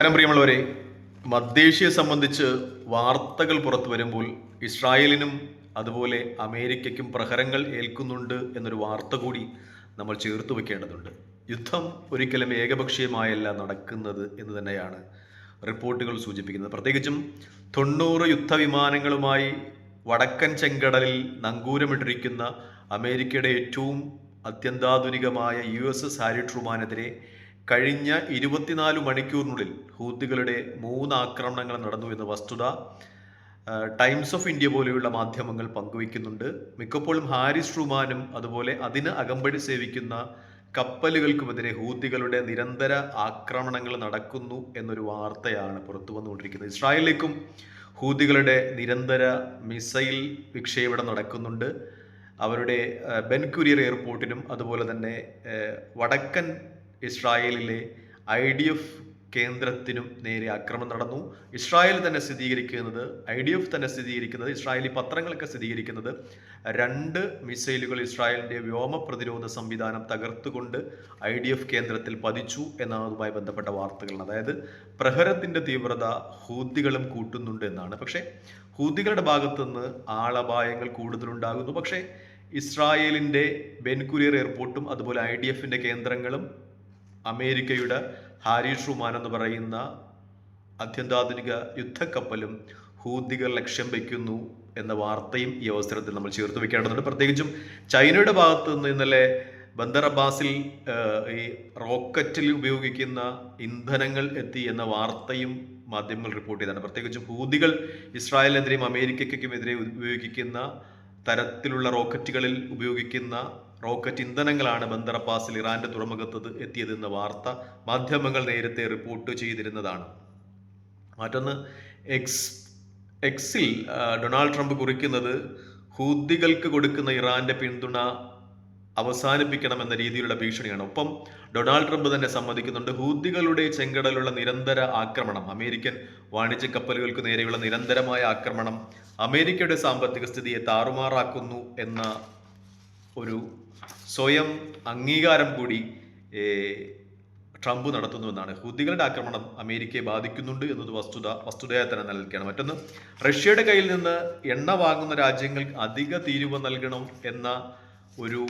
നമസ്കാരം പ്രിയമുള്ളവരെ മധ്യേഷ്യയെ സംബന്ധിച്ച് വാർത്തകൾ പുറത്തു വരുമ്പോൾ ഇസ്രായേലിനും അതുപോലെ അമേരിക്കയ്ക്കും പ്രഹരങ്ങൾ ഏൽക്കുന്നുണ്ട് എന്നൊരു വാർത്ത കൂടി നമ്മൾ ചേർത്ത് വെക്കേണ്ടതുണ്ട്. യുദ്ധം ഒരിക്കലും ഏകപക്ഷീയമായല്ല നടക്കുന്നത് എന്ന് തന്നെയാണ് റിപ്പോർട്ടുകൾ സൂചിപ്പിക്കുന്നത്. പ്രത്യേകിച്ചും തൊണ്ണൂറ് യുദ്ധവിമാനങ്ങളുമായി വടക്കൻ ചെങ്കടലിൽ നങ്കൂരമിട്ടിരിക്കുന്ന അമേരിക്കയുടെ ഏറ്റവും അത്യന്താധുനികമായ യു എസ് എസ് ഹാരി ട്രൂമാനെതിരെ കഴിഞ്ഞ ഇരുപത്തിനാല് മണിക്കൂറിനുള്ളിൽ ഹൂത്തികളുടെ മൂന്ന് ആക്രമണങ്ങൾ നടന്നു എന്ന വസ്തുത ടൈംസ് ഓഫ് ഇന്ത്യ പോലെയുള്ള മാധ്യമങ്ങൾ പങ്കുവയ്ക്കുന്നുണ്ട്. മിക്കപ്പോഴും ഹാരിസ് ട്രൂമാനും അതുപോലെ അതിന് അകമ്പടി സേവിക്കുന്ന കപ്പലുകൾക്കുമെതിരെ ഹൂത്തികളുടെ നിരന്തര ആക്രമണങ്ങൾ നടക്കുന്നു എന്നൊരു വാർത്തയാണ് പുറത്തു വന്നുകൊണ്ടിരിക്കുന്നത്. ഇസ്രായേലിലേക്കും ഹൂതികളുടെ നിരന്തര മിസൈൽ വിക്ഷേപണം നടക്കുന്നുണ്ട്. അവരുടെ ബെൻകുരിയർ ബെൻ കുരിയർ എയർപോർട്ടിനും അതുപോലെ തന്നെ വടക്കൻ ഇസ്രായേലിലെ ഐ ഡി എഫ് കേന്ദ്രത്തിനും നേരെ ആക്രമണം നടന്നു. ഇസ്രായേൽ തന്നെ സ്ഥിരീകരിക്കുന്നത് ഐ ഡി എഫ് തന്നെ സ്ഥിരീകരിക്കുന്നത് ഇസ്രായേലി പത്രങ്ങളൊക്കെ സ്ഥിരീകരിക്കുന്നത് രണ്ട് മിസൈലുകൾ ഇസ്രായേലിന്റെ വ്യോമ പ്രതിരോധ സംവിധാനം തകർത്തുകൊണ്ട് ഐ ഡി എഫ് കേന്ദ്രത്തിൽ പതിച്ചു എന്നതുമായി ബന്ധപ്പെട്ട വാർത്തകളാണ് അതായത് പ്രഹരത്തിന്റെ തീവ്രത ഹൂദികളും കൂട്ടുന്നുണ്ട് എന്നാണ്. പക്ഷേ ഹൂദികളുടെ ഭാഗത്തുനിന്ന് ആളപായങ്ങൾ കൂടുതലുണ്ടാകുന്നു. പക്ഷേ ഇസ്രായേലിന്റെ ബെൻകുരിയർ എയർപോർട്ടും അതുപോലെ ഐ ഡി എഫിന്റെ കേന്ദ്രങ്ങളും അമേരിക്കയുടെ ഹാരി ഷുമാൻ എന്ന് പറയുന്ന അത്യന്താധുനിക യുദ്ധക്കപ്പലും ഹൂദികൾ ലക്ഷ്യം വയ്ക്കുന്നു എന്ന വാർത്തയും ഈ അവസരത്തിൽ നമ്മൾ ചേർത്ത് വെക്കേണ്ടതുണ്ട് പ്രത്യേകിച്ചും ചൈനയുടെ ഭാഗത്ത് നിന്ന് ഇന്നലെ ബന്ദർ അബ്ബാസിൽ ഈ റോക്കറ്റിൽ ഉപയോഗിക്കുന്ന ഇന്ധനങ്ങൾ എത്തി എന്ന വാർത്തയും മാധ്യമങ്ങൾ റിപ്പോർട്ട് ചെയ്തതാണ് പ്രത്യേകിച്ചും ഹൂദികൾ ഇസ്രായേലിനെതിരെയും അമേരിക്കയ്ക്കുമെതിരെ ഉപയോഗിക്കുന്ന തരത്തിലുള്ള റോക്കറ്റുകളിൽ ഉപയോഗിക്കുന്ന റോക്കറ്റ് ഇന്ധനങ്ങളാണ് ബന്ദർ അബ്ബാസിൽ ഇറാന്റെ തുറമുഖത്ത് എത്തിയതെന്ന വാർത്ത മാധ്യമങ്ങൾ നേരത്തെ റിപ്പോർട്ട് ചെയ്തിരുന്നതാണ്. മറ്റൊന്ന് എക്സ് എക്സിൽ ഡൊണാൾഡ് ട്രംപ് കുറിക്കുന്നത് ഹൂദികൾക്ക് കൊടുക്കുന്ന ഇറാന്റെ പിന്തുണ അവസാനിപ്പിക്കണം എന്ന രീതിയിലുള്ള ഭീഷണിയാണ്. ഒപ്പം ഡൊണാൾഡ് ട്രംപ് തന്നെ സമ്മതിക്കുന്നുണ്ട് ഹൂദികളുടെ ചെങ്കടലുള്ള നിരന്തര ആക്രമണം അമേരിക്കൻ വാണിജ്യ കപ്പലുകൾക്ക് നേരെയുള്ള നിരന്തരമായ ആക്രമണം അമേരിക്കയുടെ സാമ്പത്തിക സ്ഥിതിയെ താറുമാറാക്കുന്നു എന്ന ഒരു സ്വയം അംഗീകാരം കൂടി ട്രംപ് നടത്തുന്നുവെന്നാണ്. ഹുദികളുടെ ആക്രമണം അമേരിക്കയെ ബാധിക്കുന്നുണ്ട് എന്നത് വസ്തുത വസ്തുതയെ തന്നെ നൽകുകയാണ് മറ്റൊന്ന് റഷ്യയുടെ കയ്യിൽ നിന്ന് എണ്ണ വാങ്ങുന്ന രാജ്യങ്ങൾക്ക് അധിക തീരുവ നൽകണം എന്ന ഒരു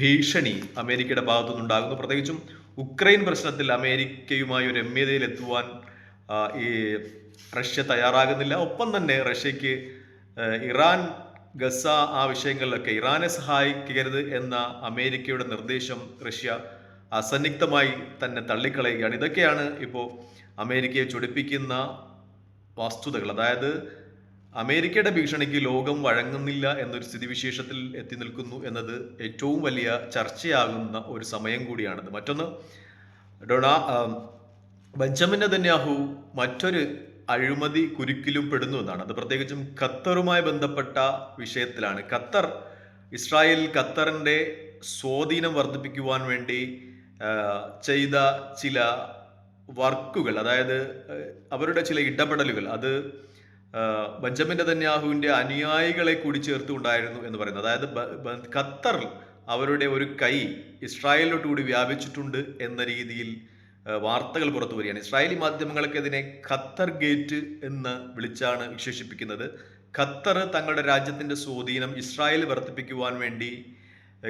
ഭീഷണി അമേരിക്കയുടെ ഭാഗത്തു നിന്നുണ്ടാകുന്നു പ്രത്യേകിച്ചും ഉക്രൈൻ പ്രശ്നത്തിൽ അമേരിക്കയുമായി ഒരു രമ്യതയിൽ എത്തുവാൻ ഈ റഷ്യ തയ്യാറാകുന്നില്ല. ഒപ്പം തന്നെ റഷ്യക്ക് ഇറാൻ ഗസ ആ വിഷയങ്ങളിലൊക്കെ ഇറാനെ സഹായിക്കരുത് എന്ന അമേരിക്കയുടെ നിർദ്ദേശം റഷ്യ അസന്നിഗ്ധമായി തന്നെ തള്ളിക്കളയുകയാണ്. ഇതൊക്കെയാണ് ഇപ്പോൾ അമേരിക്കയെ ചൊടിപ്പിക്കുന്ന വസ്തുതകൾ. അതായത് അമേരിക്കയുടെ ഭീഷണിക്ക് ലോകം വഴങ്ങുന്നില്ല എന്നൊരു സ്ഥിതിവിശേഷത്തിൽ എത്തി നിൽക്കുന്നു എന്നത് ഏറ്റവും വലിയ ചർച്ചയാകുന്ന ഒരു സമയം കൂടിയാണിത്. മറ്റൊന്ന് ഡൊണാ ബെഞ്ചമിൻ നെതന്യാഹു മറ്റൊരു അഴിമതി കുരുക്കിലും പെടുന്നു എന്നാണ്. അത് പ്രത്യേകിച്ചും ഖത്തറുമായി ബന്ധപ്പെട്ട വിഷയത്തിലാണ്. ഖത്തർ ഇസ്രായേൽ ഖത്തറിന്റെ സ്വാധീനം വർദ്ധിപ്പിക്കുവാൻ വേണ്ടി ചെയ്ത ചില വർക്കുകൾ അതായത് അവരുടെ ചില ഇടപെടലുകൾ അത് ബഞ്ചമിൻ നെതന്യാഹുവിന്റെ അനുയായികളെ കൂടി ചേർത്തുകൊണ്ടായിരുന്നു എന്ന് പറയുന്നത്. അതായത് ഖത്തർ അവരുടെ ഒരു കൈ ഇസ്രായേലിലോട്ട് കൂടി വ്യാപിച്ചിട്ടുണ്ട് എന്ന രീതിയിൽ വാർത്തകൾ പുറത്തു വരികയാണ്. ഇസ്രായേലി മാധ്യമങ്ങളൊക്കെ ഇതിനെ ഖത്തർ ഗേറ്റ് എന്ന് വിളിച്ചാണ് വിശേഷിപ്പിക്കുന്നത്. ഖത്തർ തങ്ങളുടെ രാജ്യത്തിന്റെ സ്വാധീനം ഇസ്രായേൽ വർദ്ധിപ്പിക്കുവാൻ വേണ്ടി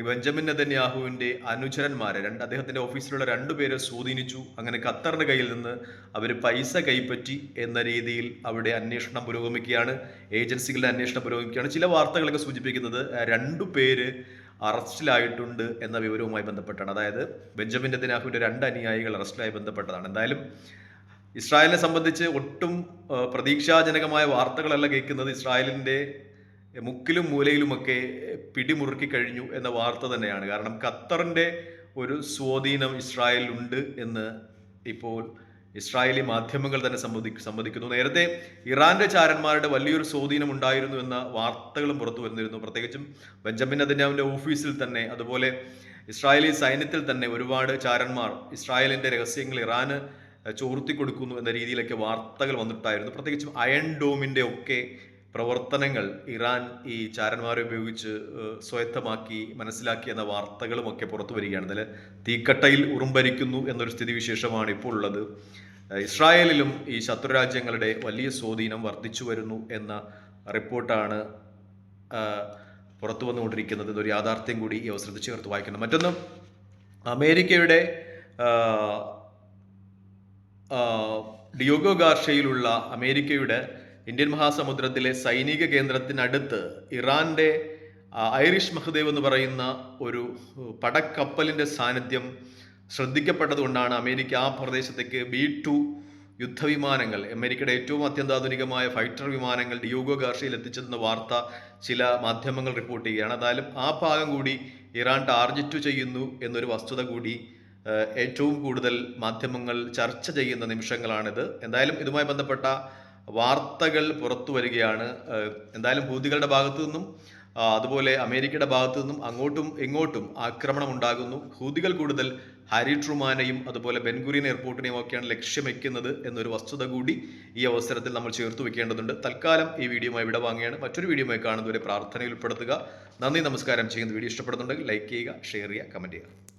ബെഞ്ചമിൻ നെതന്യാഹുവിന്റെ അനുചരന്മാരെ രണ്ട് അദ്ദേഹത്തിന്റെ ഓഫീസിലുള്ള രണ്ടുപേരെ സ്വാധീനിച്ചു. അങ്ങനെ ഖത്തറിന്റെ കയ്യിൽ നിന്ന് അവർ പൈസ കൈപ്പറ്റി എന്ന രീതിയിൽ അവിടെ അന്വേഷണം പുരോഗമിക്കുകയാണ്. ഏജൻസികളുടെ അന്വേഷണം പുരോഗമിക്കുകയാണ്. ചില വാർത്തകളൊക്കെ സൂചിപ്പിക്കുന്നത് രണ്ടു പേര് അറസ്റ്റിലായിട്ടുണ്ട് എന്ന വിവരവുമായി ബന്ധപ്പെട്ടാണ്. അതായത് ബെഞ്ചമിൻ നെതിനാഹുവിന്റെ രണ്ട് അനുയായികൾ അറസ്റ്റിലായി ബന്ധപ്പെട്ടതാണ്. എന്തായാലും ഇസ്രായേലിനെ സംബന്ധിച്ച് ഒട്ടും പ്രതീക്ഷാജനകമായ വാർത്തകളല്ല കേൾക്കുന്നത്. ഇസ്രായേലിന്റെ മുക്കിലും മൂലയിലുമൊക്കെ പിടിമുറുക്കി കഴിഞ്ഞു എന്ന വാർത്ത തന്നെയാണ്. കാരണം ഖത്തറിന്റെ ഒരു സ്വാധീനം ഇസ്രായേലിലുണ്ട് എന്ന് ഇപ്പോൾ ഇസ്രായേലി മാധ്യമങ്ങൾ തന്നെ സമ്മതി സമ്മതിക്കുന്നു നേരത്തെ ഇറാന്റെ ചാരന്മാരുടെ വലിയൊരു സ്വാധീനം ഉണ്ടായിരുന്നു എന്ന വാർത്തകളും പുറത്തു വന്നിരുന്നു പ്രത്യേകിച്ചും ബെഞ്ചമിൻ അതിന്റെ ഓഫീസിൽ തന്നെ അതുപോലെ ഇസ്രായേലി സൈന്യത്തിൽ തന്നെ ഒരുപാട് ചാരന്മാർ ഇസ്രായേലിന്റെ രഹസ്യങ്ങൾ ഇറാന് ചോർത്തി കൊടുക്കുന്നു എന്ന രീതിയിലൊക്കെ വാർത്തകൾ വന്നിട്ടായിരുന്നു. പ്രത്യേകിച്ചും അയൺ ഡോമിന്റെ ഒക്കെ പ്രവർത്തനങ്ങൾ ഇറാൻ ഈ ചാരന്മാരെ ഉപയോഗിച്ച് സ്വയത്തമാക്കി മനസ്സിലാക്കി എന്ന വാർത്തകളും ഒക്കെ പുറത്തു വരികയാണ്. അതിൽ തീക്കട്ടയിൽ ഉറുമ്പരിക്കുന്നു എന്നൊരു സ്ഥിതിവിശേഷമാണ് ഇപ്പോൾ ഉള്ളത്. ഇസ്രായേലിലും ഈ ശത്രുരാജ്യങ്ങളുടെ വലിയ സ്വാധീനം വർദ്ധിച്ചു വരുന്നു എന്ന റിപ്പോർട്ടാണ് പുറത്തു വന്നുകൊണ്ടിരിക്കുന്നത് ഇതൊരു യാഥാർത്ഥ്യം കൂടി ഈ അവസരത്തിൽ ചേർത്ത് വായിക്കണം. മറ്റൊന്ന് അമേരിക്കയുടെ ഡിയോഗോ ഗാർഷയിലുള്ള അമേരിക്കയുടെ ഇന്ത്യൻ മഹാസമുദ്രത്തിലെ സൈനിക കേന്ദ്രത്തിനടുത്ത് ഇറാന്റെ ഐറിഷ് മഹദേവ് എന്ന് പറയുന്ന ഒരു പടക്കപ്പലിന്റെ സാന്നിധ്യം ശ്രദ്ധിക്കപ്പെട്ടതുകൊണ്ടാണ് അമേരിക്ക ആ പ്രദേശത്തേക്ക് ബി ടു യുദ്ധവിമാനങ്ങൾ അമേരിക്കയുടെ ഏറ്റവും അത്യന്താധുനികമായ ഫൈറ്റർ വിമാനങ്ങൾ ഡിയോഗോ ഗാർഷയിൽ എത്തിച്ചതെന്ന വാർത്ത ചില മാധ്യമങ്ങൾ റിപ്പോർട്ട് ചെയ്യുകയാണ്. എന്തായാലും ആ ഭാഗം കൂടി ഇറാൻ ടാർജറ്റ് ചെയ്യുന്നു എന്നൊരു വസ്തുത കൂടി ഏറ്റവും കൂടുതൽ മാധ്യമങ്ങൾ ചർച്ച ചെയ്യുന്ന നിമിഷങ്ങളാണിത്. എന്തായാലും ഇതുമായി ബന്ധപ്പെട്ട വാർത്തകൾ പുറത്തു വരികയാണ്. എന്തായാലും ഹൂതികളുടെ ഭാഗത്തു നിന്നും അതുപോലെ അമേരിക്കയുടെ ഭാഗത്തു നിന്നും അങ്ങോട്ടും ഇങ്ങോട്ടും ആക്രമണം ഉണ്ടാകുന്നു. ഹൂതികൾ കൂടുതൽ ഹാരി ട്രുമാനെയും അതുപോലെ ബെൻഗുരിയൻ എയർപോർട്ടിനെയും ഒക്കെയാണ് ലക്ഷ്യം വെക്കുന്നത് എന്നൊരു വസ്തുത കൂടി ഈ അവസരത്തിൽ നമ്മൾ ചേർത്ത് വെക്കേണ്ടതുണ്ട്. തൽക്കാലം ഈ വീഡിയോയുമായി ഇവിടെ വാങ്ങുകയാണ്. മറ്റൊരു വീഡിയോയുമായി കാണുന്നവരെ പ്രാർത്ഥനയിൽ ഉൾപ്പെടുത്തുക. നന്ദി നമസ്കാരം ചെയ്യുന്ന വീഡിയോ ഇഷ്ടപ്പെടുന്നുണ്ടെങ്കിൽ ലൈക്ക് ചെയ്യുക ഷെയർ ചെയ്യുക കമന്റ് ചെയ്യുക.